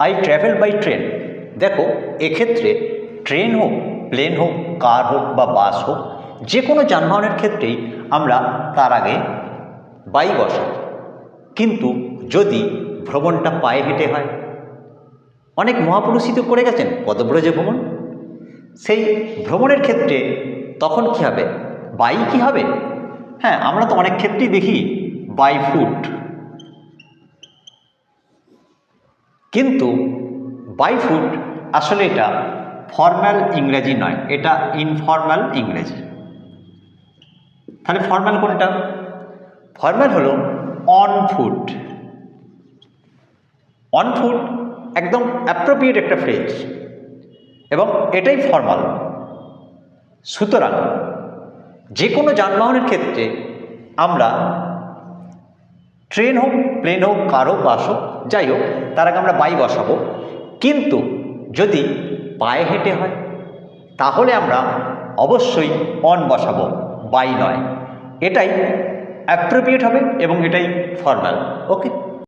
I travel by train দেখো, এক্ষেত্রে train হোক প্লেন হোক কার হোক বা বাস হোক যে কোনো যানবাহনের ক্ষেত্রেই আমরা তার আগে বাই বসাই। কিন্তু যদি ভ্রমণটা পায়ে হেঁটে হয়, অনেক মহাপুরুষই তো করে গেছেন, পদব্রজে ভ্রমণ। সেই ভ্রমণের ক্ষেত্রে তখন কি হবে? বাই কি হবে? হ্যাঁ আমরা তো অনেক ক্ষেত্রেই দেখি বাই ফুট কিন্তু বাই ফুট আসলে এটা ফর্ম্যাল ইংরেজি নয়, এটা ইনফর্ম্যাল ইংরেজি। তাহলে ফর্ম্যাল কোনটা? ফর্ম্যাল হলো অন ফুট অন ফুট একদম অ্যাপ্রোপ্রিয়েট একটা ফ্রেজ এবং এটাই ফর্মাল সুতরাং যে কোনো যানবাহনের ক্ষেত্রে আমরা ট্রেন হোক, প্লেন হোক, কার বাস হোক, যাই হোক, তার আগে আমরা বাই বসাবো। কিন্তু যদি পায়ে হেঁটে হয়, তাহলে আমরা অবশ্যই অন বসাবো, বাই নয়। এটাই অ্যাপ্রোপ্রিয়েট হবে এবং এটাই ফর্মাল ওকে